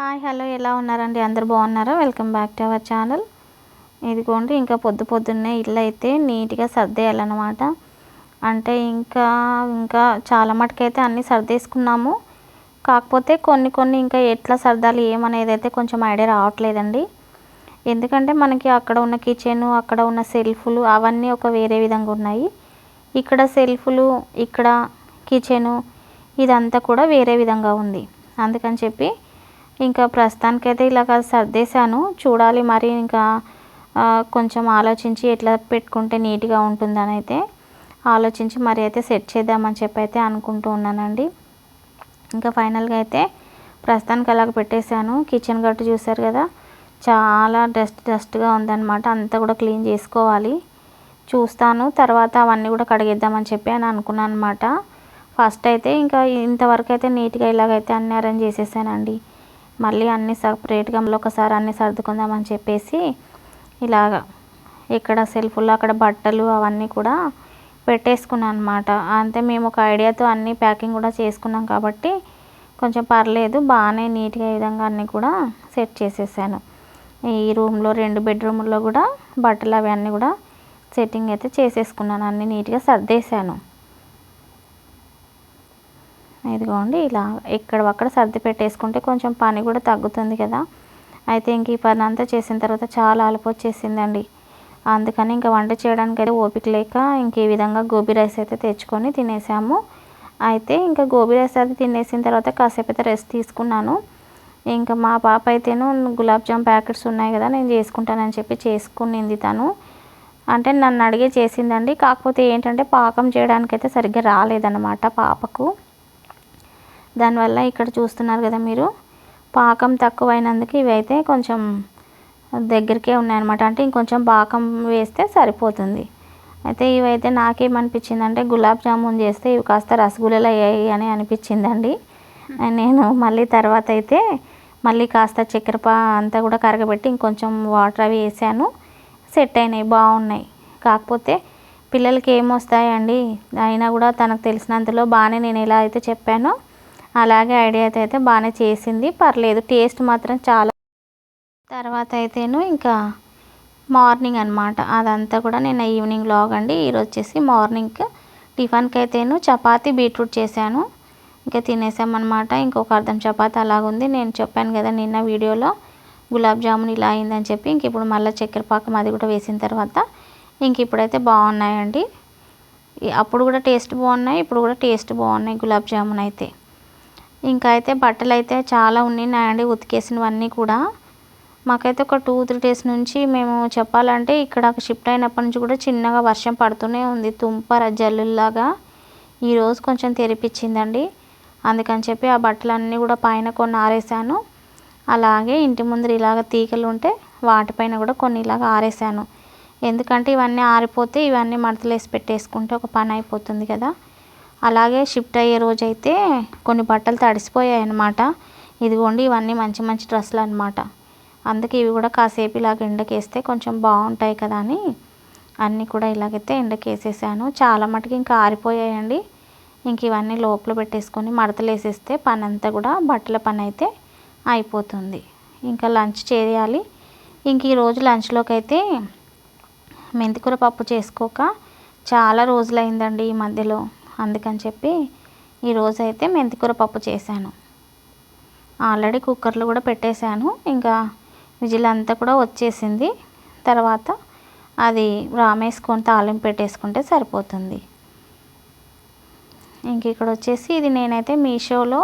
Hi hello ఎలా ఉన్నారండి? అందరు బాగున్నారా? Welcome back to our channel. ఇదిగోండి ఇంకా పొద్దు పొద్దున్నే ఇల్లు అయితే నీట్గా సర్దేయాలన్నమాట. అంటే ఇంకా ఇంకా చాలా మటుకైతే అన్నీ సర్దేసుకున్నాము. కాకపోతే కొన్ని కొన్ని ఇంకా ఎట్లా సర్దాలి ఏమనేది అయితే కొంచెం ఐడియా రావట్లేదండి. ఎందుకంటే మనకి అక్కడ ఉన్న కిచెన్ అక్కడ ఉన్న సెల్ఫ్లు అవన్నీ ఒక వేరే విధంగా ఉన్నాయి. ఇక్కడ సెల్ఫ్లు ఇక్కడ కిచెను ఇదంతా కూడా వేరే విధంగా ఉంది. అందుకని చెప్పి ఇంకా ప్రస్తుతానికైతే ఇలాగ సర్దేశాను. చూడాలి మరి ఇంకా కొంచెం ఆలోచించి ఎట్లా పెట్టుకుంటే నీట్గా ఉంటుందని అయితే ఆలోచించి మరి అయితే సెట్ చేద్దామని చెప్పి అయితే అనుకుంటూ ఉన్నానండి. ఇంకా ఫైనల్గా అయితే ప్రస్తుతానికి అలాగ పెట్టేశాను. కిచెన్ గట్టు చూసారు కదా చాలా డస్ట్ డస్ట్గా ఉందన్నమాట. అంతా కూడా క్లీన్ చేసుకోవాలి. చూస్తాను. తర్వాత అవన్నీ కూడా కడిగేద్దామని చెప్పి అని అనుకున్నాను అనమాట ఫస్ట్ అయితే ఇంకా ఇంతవరకు అయితే నీట్గా ఇలాగైతే అన్ని అరేంజ్ చేసేసానండి. మళ్ళీ అన్ని సపరేట్గా మళ్ళీ ఒకసారి అన్ని సర్దుకుందామని చెప్పేసి ఇలాగ ఇక్కడ సెల్ఫ్లో అక్కడ బట్టలు అవన్నీ కూడా పెట్టేసుకున్నాను అనమాట అంతే మేము ఒక ఐడియాతో అన్ని ప్యాకింగ్ కూడా చేసుకున్నాం కాబట్టి కొంచెం పర్లేదు బాగానే నీట్గా ఈ విధంగా అన్నీ కూడా సెట్ చేసేసాను. ఈ రూమ్లో రెండు బెడ్రూమ్లో కూడా బట్టలు అవి అన్నీ కూడా సెట్టింగ్ అయితే చేసేసుకున్నాను అన్నీ నీట్గా సర్దేశాను. ఇదిగోండి ఇలా ఎక్కడ అక్కడ సర్ది పెట్టేసుకుంటే కొంచెం పని కూడా తగ్గుతుంది కదా. అయితే ఇంక ఈ పని అంతా చేసిన తర్వాత చాలా అలుపు వచ్చేసిందండి అందుకని ఇంకా వంట చేయడానికి అయితే ఓపిక లేక ఇంక ఈ విధంగా గోబీ రైస్ అయితే తెచ్చుకొని తినేసాము. అయితే ఇంకా గోబీ రైస్ అది తినేసిన తర్వాత కాసేపు అయితే రెస్ట్ తీసుకున్నాను. ఇంకా మా పాప అయితేను గులాబ్ జామ్ ప్యాకెట్స్ ఉన్నాయి కదా నేను చేసుకుంటానని చెప్పి చేసుకునింది తను. అంటే నన్ను అడిగే చేసిందండి కాకపోతే ఏంటంటే పాకం చేయడానికైతే సరిగ్గా రాలేదన్నమాట పాపకు. దానివల్ల ఇక్కడ చూస్తున్నారు కదా మీరు. పాకం తక్కువైనందుకు ఇవి అయితే కొంచెం దగ్గరికే ఉన్నాయన్నమాట. అంటే ఇంకొంచెం పాకం వేస్తే సరిపోతుంది. అయితే ఇవైతే నాకేమనిపించిందంటే గులాబ్ జామున్ చేస్తే ఇవి కాస్త రసగుల్లలు అయ్యాయి అని అనిపించిందండి. నేను మళ్ళీ తర్వాత అయితే మళ్ళీ కాస్త చక్కెర పా అంతా కూడా కరగబెట్టి ఇంకొంచెం వాటర్ అవి వేసాను. సెట్ అయినాయి బాగున్నాయి. కాకపోతే పిల్లలకి ఏమొస్తాయండి? అయినా కూడా తనకు తెలిసినంతలో బాగానే నేను ఎలా అయితే చెప్పానో. అలాగే ఐడియా అయితే బాగానే చేసింది. పర్లేదు టేస్ట్ మాత్రం చాలా తర్వాత అయితేను ఇంకా మార్నింగ్ అనమాట అదంతా కూడా నేను ఈవినింగ్ లాగ్ అండి. ఈరోజు వచ్చేసి మార్నింగ్ టిఫిన్కి అయితేను చపాతీ బీట్రూట్ చేశాను. ఇంకా తినేసామన్నమాట ఇంకొక అర్థం చపాతీ అలాగుంది నేను చెప్పాను కదా నిన్న వీడియోలో గులాబ్ జామున్ ఇలా అయిందని చెప్పి ఇంక ఇప్పుడు మళ్ళీ చక్కెర పాకం అది కూడా వేసిన తర్వాత ఇంక ఇప్పుడైతే బాగున్నాయండి. అప్పుడు కూడా టేస్ట్ బాగున్నాయి ఇప్పుడు కూడా టేస్ట్ బాగున్నాయి గులాబ్ జామున్ అయితే. ఇంకా అయితే బట్టలు అయితే చాలా ఉన్నాయండి ఉతికేసినవన్నీ కూడా. మాకైతే ఒక టూ త్రీ డేస్ నుంచి మేము చెప్పాలంటే ఇక్కడ షిఫ్ట్ అయినప్పటి నుంచి కూడా చిన్నగా వర్షం పడుతూనే ఉంది తుంపర జల్లులాగా ఈరోజు కొంచెం తెరిపించిందండి. అందుకని చెప్పి ఆ బట్టలన్నీ కూడా పైన కొన్ని ఆరేసాను. అలాగే ఇంటి ముందర ఇలాగ తీగలు ఉంటే వాటిపైన కూడా కొన్ని ఇలాగ ఆరేసాను. ఎందుకంటే ఇవన్నీ ఆరిపోతే ఇవన్నీ మడతలేసి పెట్టేసుకుంటే ఒక పని అయిపోతుంది కదా. అలాగే షిఫ్ట్ అయ్యే రోజైతే కొన్ని బట్టలు తడిసిపోయాయి అన్నమాట ఇదిగోండి ఇవన్నీ మంచి మంచి డ్రెస్సులు అనమాట అందుకే ఇవి కూడా కాసేపు ఇలాగ ఎండకేస్తే కొంచెం బాగుంటాయి కదా అని అన్నీ కూడా ఇలాగైతే ఎండకేసేసాను. చాలా మటుకు ఇంకా ఆరిపోయాయండి. ఇంక ఇవన్నీ లోపల పెట్టేసుకొని మడతలు వేసేస్తే పని అంతా కూడా బట్టల పని అయితే అయిపోతుంది. ఇంకా లంచ్ చేయాలి. ఇంక ఈరోజు లంచ్లోకి అయితే మెంతికూర పప్పు చేసుకోక చాలా రోజులైందండి ఈ మధ్యలో. అందుకని చెప్పి ఈరోజు అయితే మెంతికూర పప్పు చేశాను. ఆల్రెడీ కుక్కర్లో కూడా పెట్టేశాను. ఇంకా విజిల్ అంతా కూడా వచ్చేసింది. తర్వాత అది రామేసుకొని తాలింపు పెట్టేసుకుంటే సరిపోతుంది. ఇంక ఇక్కడ వచ్చేసి ఇది నేనైతే మీషోలో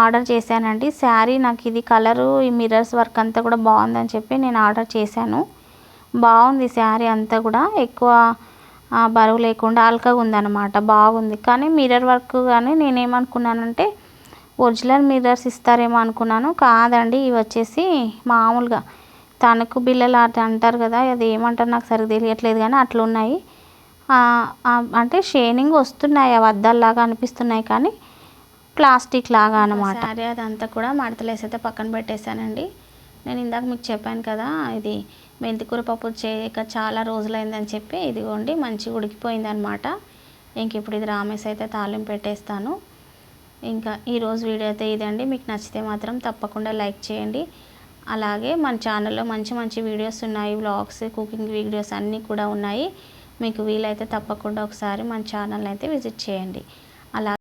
ఆర్డర్ చేశానండి. శారీ నాకు ఇది కలరు ఈ మిర్రర్స్ వర్క్ అంతా కూడా బాగుందని చెప్పి నేను ఆర్డర్ చేశాను. బాగుంది శారీ అంతా కూడా. ఎక్కువ బరువు లేకుండా అల్కగా ఉందన్నమాట. బాగుంది. కానీ మిర్రర్ వర్క్ కానీ నేనేమనుకున్నానంటే ఒరిజినల్ మిర్రర్స్ ఇస్తారేమో అనుకున్నాను. కాదండి ఇవి వచ్చేసి మామూలుగా తణుకు బిల్లలు అట్లా అంటారు కదా అది ఏమంటారు నాకు సరిగ్గా తెలియట్లేదు కానీ అట్లా ఉన్నాయి అంటే షైనింగ్ వస్తున్నాయి అవి అద్దాల్లాగా అనిపిస్తున్నాయి కానీ ప్లాస్టిక్ లాగా అనమాట సారీ అదంతా కూడా మడతలేసి అయితే పక్కన పెట్టేశానండి. నేను ఇందాక మీకు చెప్పాను కదా ఇది మెంతికూర పప్పు చేయక చాలా రోజులైందని చెప్పి ఇదిగోండి మంచిగా ఉడికిపోయింది అనమాట ఇంక ఇప్పుడు ఇది రామేసి అయితే తాలింపు పెట్టేస్తాను. ఇంకా ఈరోజు వీడియో అయితే ఇదండి. మీకు నచ్చితే మాత్రం తప్పకుండా లైక్ చేయండి. అలాగే మన ఛానల్లో మంచి మంచి వీడియోస్ ఉన్నాయి. వ్లాగ్స్ కుకింగ్ వీడియోస్ అన్నీ కూడా ఉన్నాయి. మీకు వీలైతే తప్పకుండా ఒకసారి మన ఛానల్ అయితే విజిట్ చేయండి. అలా